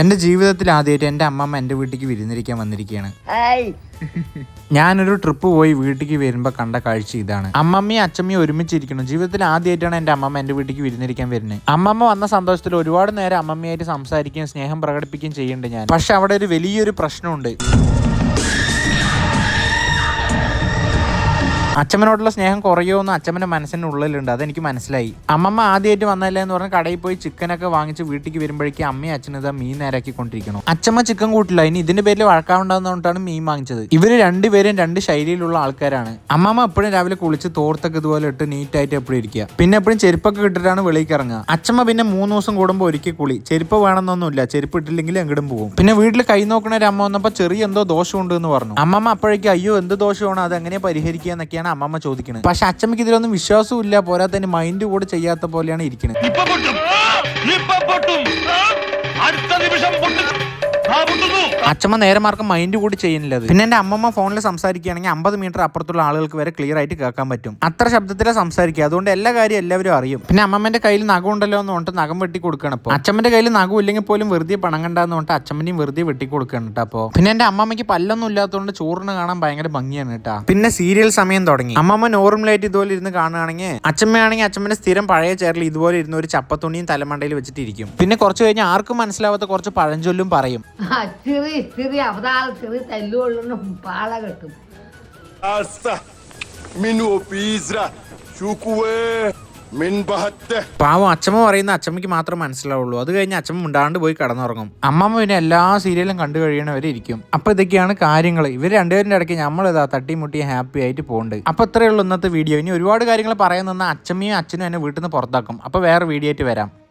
എന്റെ ജീവിതത്തിൽ ആദ്യമായിട്ട് എന്റെ അമ്മമ്മ എന്റെ വീട്ടിലേക്ക് വിരുന്നിരിക്കാൻ വന്നിരിക്കുകയാണ്. ഞാനൊരു ട്രിപ്പ് പോയി വീട്ടിലേക്ക് വരുമ്പോൾ കണ്ട കാഴ്ച ഇതാണ്. അമ്മമ്മയും അച്ഛമ്മയും ഒരുമിച്ചിരിക്കുന്നു. ജീവിതത്തിൽ ആദ്യമായിട്ടാണ് എന്റെ അമ്മമ്മ എന്റെ വീട്ടിലേക്ക് വിരുന്നിരിക്കാൻ വരുന്നത്. അമ്മമ്മ വന്ന സന്തോഷത്തിൽ ഒരുപാട് നേരം അമ്മമ്മയായിട്ട് സംസാരിക്കുകയും സ്നേഹം പ്രകടിപ്പിക്കുകയും ചെയ്യുന്നുണ്ട് ഞാൻ. പക്ഷെ അവിടെ ഒരു വലിയൊരു പ്രശ്നമുണ്ട്. അച്ഛമ്മനോടുള്ള സ്നേഹം കുറയുമെന്ന് അച്ഛമ്മന്റെ മനസ്സിന്റെ ഉള്ളിലുണ്ട്. അതെനിക്ക് മനസ്സിലായി. അമ്മമ്മ ആദ്യമായിട്ട് വന്നല്ലേ എന്ന് പറഞ്ഞ് കടയിൽ പോയി ചിക്കനൊക്കെ വാങ്ങിച്ച് വീട്ടിലേക്ക് വരുമ്പോഴേക്കും അമ്മയും അച്ഛനും ഇതാ മീൻ നേരാക്കിക്കൊണ്ടിരിക്കണം അച്ഛമ്മ ചിക്കൻ കൂട്ടില്ല. ഇനി ഇതിന്റെ പേരിൽ വഴക്കാവുണ്ടാകുന്നതുകൊണ്ടാണ് മീൻ വാങ്ങിച്ചത്. ഇവർ രണ്ടുപേരും രണ്ട് ശൈലിയിലുള്ള ആൾക്കാരാണ്. അമ്മമ്മ എപ്പോഴും രാവിലെ കുളിച്ച് തോർത്തൊക്കെ ഇതുപോലെ ഇട്ട് നീറ്റായിട്ട് എപ്പോഴും ഇരിക്കുക. പിന്നെ എപ്പോഴും ചെരുപ്പൊക്കെ ഇട്ടിട്ടാണ് വെളിയിലേക്ക് ഇറങ്ങുക. അച്ഛമ്മ പിന്നെ മൂന്ന് ദിവസം കൂടുമ്പോൾ ഒരുക്കി കുളി. ചെരുപ്പ് വേണമെന്നൊന്നുമില്ല. ചെരുപ്പ് ഇട്ടില്ലെങ്കിൽ എങ്ങടും പോകും. പിന്നെ വീട്ടിൽ കൈ നോക്കണ ഒരു അമ്മ വന്നപ്പോൾ ചെറിയ എന്തോ ദോഷമുണ്ട് എന്ന് പറഞ്ഞു. അമ്മമ്മ അപ്പോഴേക്കും അയ്യോ എന്ത് ദോഷമാണ്? അത് എങ്ങനെ പരിഹരിക്കുക? എന്നൊക്കെയാണ് അമ്മമ്മ ചോദിക്കുന്നത് പക്ഷെ അച്ഛമ്മക്ക് ഇതിലൊന്നും വിശ്വാസവും ഇല്ല. പോരാത്തതിന് മൈൻഡ് കൂടെ ചെയ്യാത്ത പോലെയാണ് ഇരിക്കുന്നത് അടുത്ത നിമിഷം അച്ഛമ്മ നേരെ മാർക്കം മൈൻഡ് കൂടി ചെയ്യുന്നില്ല പിന്നെ എന്റെ അമ്മമ്മ ഫോണിൽ സംസാരിക്കുകയാണെങ്കിൽ അമ്പത് മീറ്റർ അപ്പുറത്തുള്ള ആളുകൾക്ക് വരെ ക്ലിയർ ആയിട്ട് കേൾക്കാൻ പറ്റും. അത്ര ശബ്ദത്തിലെ സംസാരിക്കുക. അതുകൊണ്ട് എല്ലാ കാര്യം എല്ലാവരും അറിയും. പിന്നെ അമ്മമ്മന്റെ കയ്യിൽ നഖം ഉണ്ടല്ലോ എന്ന് പറഞ്ഞിട്ട് നഖം വെട്ടി കൊടുക്കണം അപ്പോൾ അച്ഛമ്മന്റെ കയ്യിൽ നഖം ഇല്ലെങ്കിൽ പോലും വെറുതെ പണം കണ്ടെന്ന് പറഞ്ഞിട്ട് അച്ഛമ്മനെയും വെറുതെ വെട്ടി കൊടുക്കണം കേട്ടോ അപ്പോൾ പിന്നെ എന്റെ അമ്മമ്മയ്ക്ക് പല്ലൊന്നും ഇല്ലാത്തതുകൊണ്ട് ചോറിന് കാണാൻ ഭയങ്കര ഭംഗിയാണ് കേട്ടോ പിന്നെ സീരിയൽ സമയം തുടങ്ങി. അമ്മമ്മ നോർമലായിട്ട് ഇതുപോലെ ഇരുന്ന് കാണുകയാണെങ്കിൽ അച്ഛമ്മയാണെങ്കിൽ അച്ഛമ്മന്റെ സ്ഥിരം പഴയ ചേറിൽ ഇതുപോലെ ഇരുന്ന് ഒരു ചപ്പത്തുണിയും തലമണ്ടയിൽ വെച്ചിട്ടിരിക്കും. പിന്നെ കുറച്ച് കഴിഞ്ഞ് ആർക്കും മനസ്സിലാവാത്ത കുറച്ച് പഴഞ്ചൊല്ലും പറയും. ചെറിയ ചെറി ചെറിയ ചെറി തല്ലുകൊള്ളുന്ന പാള കെട്ടും. പാവം അച്ഛമ്മ പറയുന്ന അച്ഛമ്മയ്ക്ക് മാത്രം മനസ്സിലാവുള്ളൂ. അത് കഴിഞ്ഞ് അച്ഛമ്മ ഉണ്ടാണ്ട് പോയി കിടന്നുറങ്ങും. അമ്മമ്മ പിന്നെ എല്ലാ സീരിയലും കണ്ടു കഴിയണവരെ ഇരിക്കും അപ്പൊ ഇതൊക്കെയാണ് കാര്യങ്ങൾ. ഇവർ രണ്ടുപേരുടെ ഇടയ്ക്ക് നമ്മൾ ഇതാ തട്ടിമുട്ടി ഹാപ്പി ആയിട്ട് പോകുന്നുണ്ട് അപ്പൊ ഇത്രയേ ഉള്ളൂ ഇന്നത്തെ വീഡിയോ. ഇനി ഒരുപാട് കാര്യങ്ങൾ പറയാൻ നിന്ന അച്ഛമ്മയും അച്ഛനും എന്നെ വീട്ടിൽ നിന്ന് പുറത്താക്കും. അപ്പൊ വേറെ വീഡിയോ ആയിട്ട് വരാം.